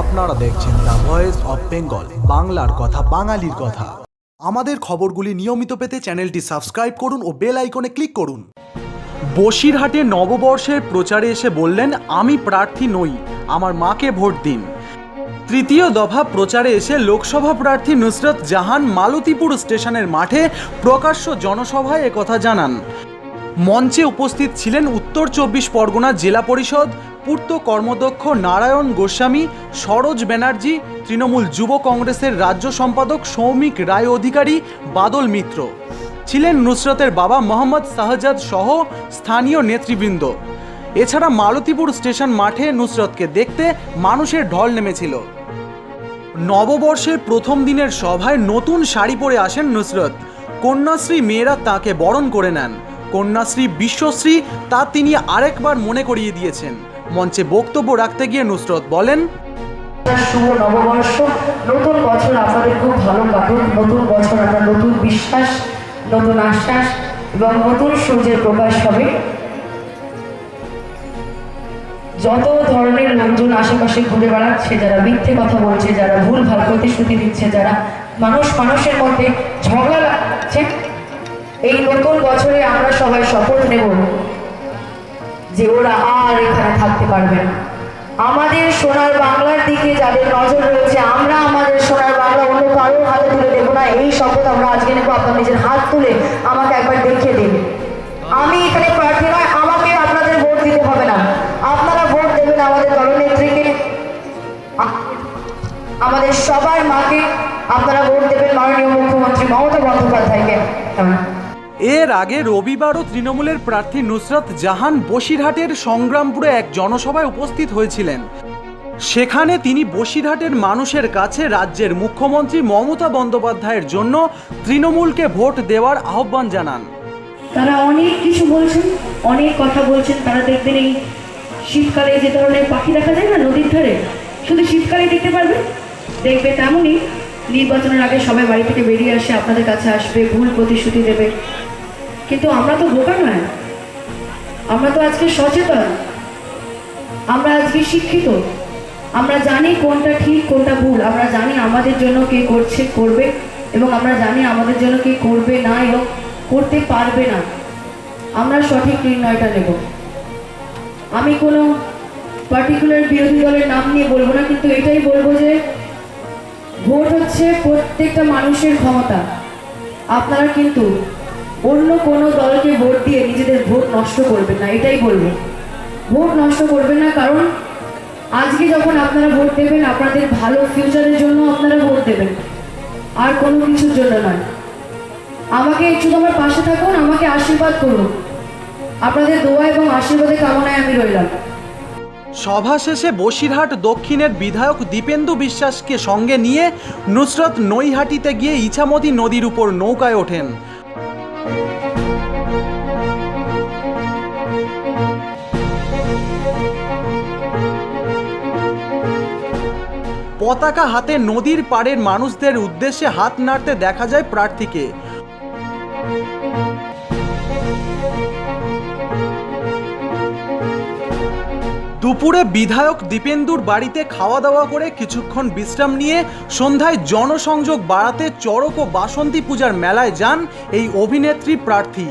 আপনারা দেখছেন the voice of Bengal, বাংলার কথা, বাঙালির কথা। আমাদের খবরগুলি নিয়মিত পেতে চ্যানেলটি সাবস্ক্রাইব করুন ও বেল আইকনে ক্লিক করুন। বসিরহাটে নববর্ষের প্রচারে এসে বললেন, আমি প্রার্থী নই, আমার মাকে ভোট দিন। তৃতীয় দফা প্রচারে এসে লোকসভা প্রার্থী নুসরত জাহান মালতীপুর স্টেশনের মাঠে প্রকাশ্য জনসভায় একথা জানান। মঞ্চে উপস্থিত ছিলেন উত্তর চব্বিশ পরগনা জেলা পরিষদ পূর্ত কর্মদক্ষ নারায়ণ গোস্বামী, সরোজ ব্যানার্জি, তৃণমূল যুব কংগ্রেসের রাজ্য সম্পাদক সৌমিক রায় অধিকারী, বাদল মিত্র। ছিলেন নুসরতের বাবা মোহাম্মদ শাহজাদ সহ স্থানীয় নেতৃবৃন্দ। এছাড়া মালতীপুর স্টেশন মাঠে নুসরতকে দেখতে মানুষের ঢল নেমেছিল। নববর্ষের প্রথম দিনের সভায় নতুন শাড়ি পরে আসেন নুসরত। কন্যাশ্রী মেয়েরা তাকে বরণ করে নেন। কন্যাশ্রী বিশ্বশ্রী তা তিনি আরেকবার মনে করিয়ে দিয়েছেন। মঞ্চে বক্তব্য রাখতে গিয়ে নুসরত বলেন, শুভ নববর্ষ। নতুন বছর আপনাদের খুব ভালো কাটুক। নতুন বছর আপনার নতুন বিশ্বাস, নতুন আশ্বাস এবং নতুন সূর্যের প্রকাশ হবে। যত ধরনের লোকজন আশেপাশে ঘুরে বেড়াচ্ছে যারা মিথ্যে কথা বলছে, যারা ভুল ভালো প্রতিশ্রুতি দিচ্ছে, যারা মানুষ মানুষের মধ্যে ঝগড়া লাগছে এই নতুন বছরে আমরা সবাই শপথ নেব। যে ওরা আর এখানে থাকতে পারবে না। আমাদের সোনার বাংলার দিকে যাদের নজর রয়েছে, আমরা আমাদের সোনার বাংলা অন্য কারোর হাতে তুলে দেবো না। এই শপথ আমরা আজকে নেব, আপনার নিজের হাত তুলে আমাকে একবার দেখিয়ে দিন। আমি এখানে প্রার্থী নয়, আমাকে আপনাদের ভোট দিতে হবে না। আপনারা ভোট দেবেন আমাদের দলনেত্রীকে। আমাদের সবার মাকে আপনারা ভোট দেবেন মাননীয় মুখ্যমন্ত্রী মমতা বন্দ্যোপাধ্যায়কে। এর আগে রবিবারও তৃণমূলের প্রার্থী নুসরত জাহান বসিরহাটের সংগ্রামপুরে এক জনসভায় উপস্থিত হয়েছিলেন। সেখানে তিনি বসিরহাটের মানুষের কাছে রাজ্যের মুখ্যমন্ত্রী মমতা বন্দ্যোপাধ্যায়ের জন্য তৃণমূলকে ভোট দেওয়ার আহ্বান জানান। তারা অনেক কিছু বলছেন, অনেক কথা বলছেন। তারা দেখবেন এই শীতকালে যে ধরনের পাখি দেখা যায় না নদীর ধারে, শুধু শীতকালে দেখতে পারবেন। দেখবে তেমনই নির্বাচনের আগে সবাই বাড়ি থেকে বেরিয়ে আসে, আপনাদের কাছে আসবে, ভুল প্রতিশ্রুতি দেবে। কিন্তু আমরা তো বোকা নয়। আমরা তো আজকে সচেতন। আমরা আজকে শিক্ষিত। আমরা জানি কোনটা ঠিক, কোনটা ভুল। আমরা জানি আমাদের জন্য কে করছে, করবে এবং আমরা জানি আমাদের জন্য কে করবে না এবং করতে পারবে না। আমরা সঠিক নির্ণয়টা নেব। আমি কোনো পার্টিকুলার বিরোধী দলের নাম নিয়ে বলব না, কিন্তু এটাই বলব যে ভোট হচ্ছে প্রত্যেকটা মানুষের ক্ষমতা। আপনারা কিন্তু অন্য কোনো দলকে ভোট দিয়ে নিজেদের ভোট নষ্ট করবেন না, এটাই বলব। ভোট নষ্ট করবেন না, কারণ আজকে যখন আপনারা ভোট দেবেন, আপনাদের ভালো ফিউচারের জন্য আপনারা ভোট দেবেন। আর কোনো কিছুর জন্য নয়। আমাকে শুধু আমার পাশে থাকুন, আমাকে আশীর্বাদ করুন। আপনাদের দোয়া এবং আশীর্বাদের কামনায় আমি রইলাম। সভা শেষে বসিরহাট দক্ষিণের বিধায়ক দীপেন্দু বিশ্বাসকে সঙ্গে নিয়ে নুসরত নৈহাটিতে গিয়ে ইছামতি নদীর উপর নৌকায় ওঠেন। পতাকা হাতে নদীর পাড়ের মানুষদের উদ্দেশ্যে হাত নাড়তে দেখা যায় প্রার্থীকে। দুপুরে বিধায়ক দীপেন্দুর বাড়িতে খাওয়া দাওয়া করে কিছুক্ষণ বিশ্রাম নিয়ে সন্ধ্যায় জনসংযোগ বাড়াতে চড়ক ও বাসন্তী পূজার মেলায় যান এই অভিনেত্রী প্রার্থী।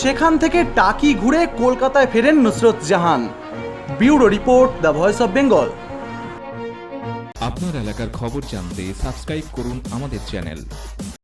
সেখান থেকে টাকি ঘুরে কলকাতায় ফেরেন Nusrat Jahan. Bureau report the voice of Bengal. আপনার এলাকার খবর জানতে সাবস্ক্রাইব করুন আমাদের চ্যানেল